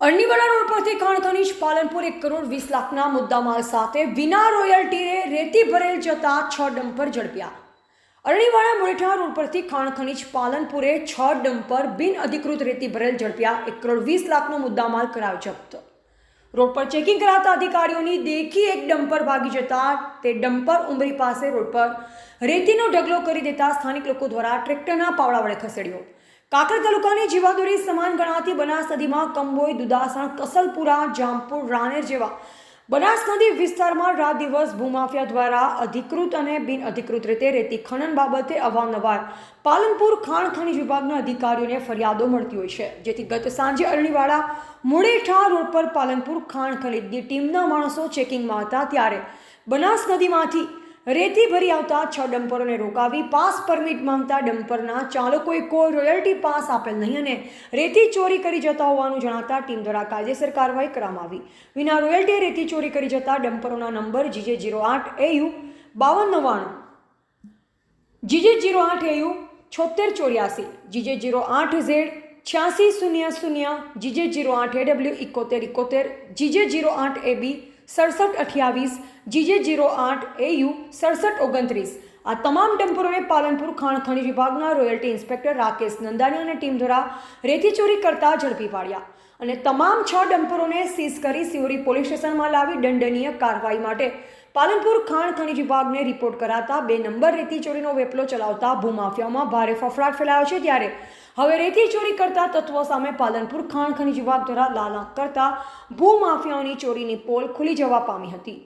Araniwada road પરથી ખાણ ખનીજ પાલનપુર એક કરોડ વીસ લાખના મુદ્દામાલ સાથે વિના રોયલ્ટીએ રેતી ભરેલ જતા છ ડમ્પર ઝડપ્યા. અરણીવાડા મોરેઠા રોડ પરથી ખાણ ખનીજ પાલનપુરે છ ડમ્પર બિન અધિકૃત રેતી ભરેલ ઝડપ્યા એક કરોડ વીસ લાખનો મુદ્દામાલ કરાવ જપ્ત. રોડ પર ચેકિંગ કરાતા અધિકારીઓની દેખી એક ડમ્પર ભાગી જતા તે ડમ્પર ઉમરી પાસે રોડ પર રેતીનો ઢગલો કરી દેતા સ્થાનિક લોકો દ્વારા ટ્રેક્ટરના પાવડા વડે ખસેડ્યો. કાકર તાલુકાની જીવાદોરી સમાન ગણાતી બનાસ નદીમાં કંબોઈ દુદાસણ કસલપુરા, જામપુર રાનેર જેવા બનાસ નદી વિસ્તારમાં રાત દિવસ ભૂમાફિયા દ્વારા અધિકૃત અને બિન અધિકૃત રીતે રેતી ખનન બાબતે અવારનવાર પાલનપુર ખાણ ખનીજ વિભાગના અધિકારીઓને ફરિયાદો મળતી હોય છે. જેથી ગત સાંજે અરણીવાડા મુળેઠા રોડ પર પાલનપુર ખાણ ખનીજની ટીમના માણસો ચેકિંગમાં હતા ત્યારે બનાસ નદીમાંથી રેતી ભરી આવતા છ ડમ્પરોને રોકાવી પાસ પરમિટ માંગતા ડમ્પરના ચાલકોએ કોઈ રોયલ્ટી પાસ આપેલ નહીં અને રેતી ચોરી કરી જતા હોવાનું જણાતા ટીમ દ્વારા કાયદેસર કાર્યવાહી કરવામાં આવી. વિના રોયલ્ટીએ રેતી ચોરી કરી જતા ડમ્પરોના નંબર જીજે જીરો આઠ એયુ બાવન નવ્વાણું, જીજે જીરો આઠ એયુ છોતેર ચોર્યાસી, જીજે જીરો આઠ ઝેડ છ્યાસી શૂન્ય શૂન્ય, જીજે જીરો આઠ એ ડબલ્યુ ઇકોતેર ઇકોતેર, જીજે જીરો આઠ એ બી સડસઠ અઠ્યાવીસ, જીજે જીરો આઠ એ યુ સડસઠ ઓગણત્રીસ. આ તમામ ડમ્પરોને પાલનપુર ખાણ ખનિજ વિભાગના રોયલ્ટી ઇન્સ્પેક્ટર રાકેશ નંદાની અને ટીમ દ્વારા રેતી ચોરી કરતા ઝડપી પાડ્યા. અને તમામ છ ડમ્પરોને સીઝ કરી સિવરી પોલીસ સ્ટેશનમાં લાવી દંડનીય કાર્યવાહી માટે પાલનપુર ખાણ ખનીજ વિભાગને રિપોર્ટ કરાતા બે નંબર રેતી ચોરીનો વેપલો ચલાવતા ભૂમાફિયામાં ભારે ફફડાટ ફેલાયો છે ત્યારે હવે રેતી ચોરી કરતા તત્વો સામે પાલનપુર ખાણ ખનીજ વિભાગ દ્વારા લાલા કરતા ભૂમાફિયાઓની ચોરીની પોલ ખુલી જવા પામી હતી.